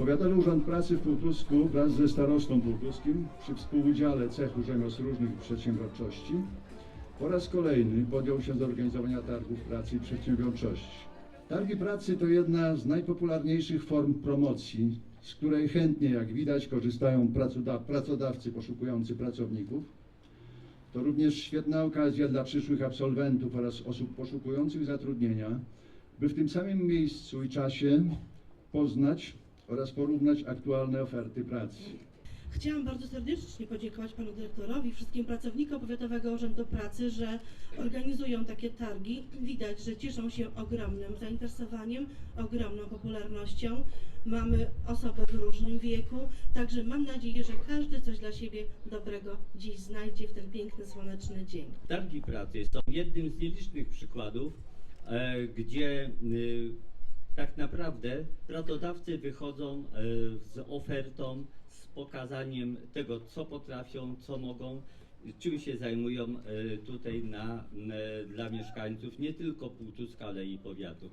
Powiatowy Urząd Pracy w Półtusku wraz ze starostą półtuskim przy współudziale cechu rzemiosł różnych przedsiębiorczości po raz kolejny podjął się zorganizowania targów pracy i przedsiębiorczości. Targi pracy to jedna z najpopularniejszych form promocji, z której chętnie, jak widać, korzystają pracoda- pracodawcy poszukujący pracowników. To również świetna okazja dla przyszłych absolwentów oraz osób poszukujących zatrudnienia, by w tym samym miejscu i czasie poznać oraz porównać aktualne oferty pracy. Chciałam bardzo serdecznie podziękować panu dyrektorowi i wszystkim pracownikom Powiatowego Urzędu Pracy, że organizują takie targi. Widać, że cieszą się ogromnym zainteresowaniem, ogromną popularnością. Mamy osoby w różnym wieku, także mam nadzieję, że każdy coś dla siebie dobrego dziś znajdzie w ten piękny, słoneczny dzień. Targi pracy są jednym z nielicznych przykładów, e, gdzie y, tak naprawdę pracodawcy wychodzą e, z ofertą, z pokazaniem tego, co potrafią, co mogą, czym się zajmują e, tutaj na, e, dla mieszkańców nie tylko Półtuska, ale i powiatu.